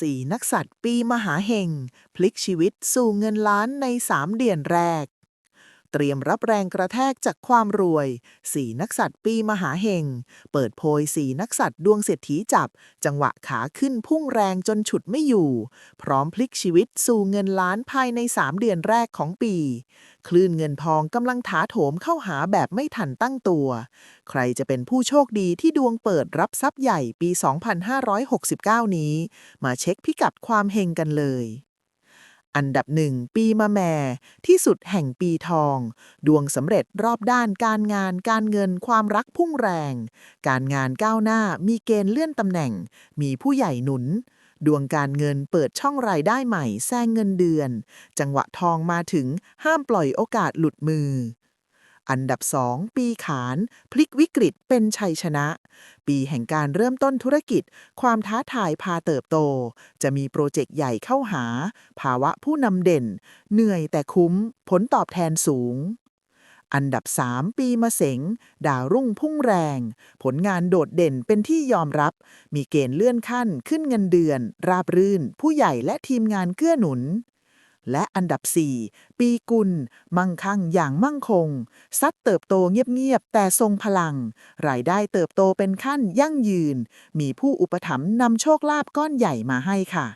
สี่นักสัตว์ปีมหาเฮงพลิกชีวิตสู่เงินล้านในสามเดือนแรก เตรียมรับแรงกระแทกจากความรวย สี่นักสัตว์ปีมหาเฮง เปิดโพยสี่นักสัตว์ดวงเศรษฐีจับ จังหวะขาขึ้นพุ่งแรงจนฉุดไม่อยู่ พร้อมพลิกชีวิตสู่เงินล้านภายใน 3 เดือนแรกของปี คลื่นเงินทองกำลังถาโถมเข้าหาแบบไม่ทันตั้งตัว ใครจะเป็นผู้โชคดีที่ดวงเปิดรับทรัพย์ใหญ่ปี 2569 นี้ มาเช็คพิกัดความเฮงกันเลย อันดับหนึ่งปีมะแม่ ที่สุดแห่งปีทอง ดวงสำเร็จรอบด้านการงานการเงินความรักพุ่งแรง การงานก้าวหน้ามีเกณฑ์เลื่อนตำแหน่ง มีผู้ใหญ่หนุน ดวงการเงินเปิดช่องรายได้ใหม่แซงเงินเดือน จังหวะทองมาถึงห้ามปล่อยโอกาสหลุดมือ อันดับ 2 ปีขาน พลิกวิกฤตเป็นชัยชนะ ปีแห่งการเริ่มต้นธุรกิจ ความท้าทายพาเติบโต จะมีโปรเจกต์ใหญ่เข้าหา ภาวะผู้นำเด่น เหนื่อยแต่คุ้ม ผลตอบแทนสูงอันดับ 3 ปีมะเสงดาวรุ่งพุ่งแรง ผลงานโดดเด่นเป็นที่ยอมรับ มีเกณฑ์เลื่อนขั้นขึ้นเงินเดือน ราบรื่น ผู้ใหญ่และทีมงานเกื้อหนุน และอันดับ 4 ปีกุล มั่งคั่งอย่างมั่งคง ซัดเติบโตเงียบ ๆ แต่ทรงพลัง รายได้เติบโตเป็นขั้นยั่งยืน มีผู้อุปถัมภ์นำโชคลาภก้อนใหญ่มาให้ค่ะ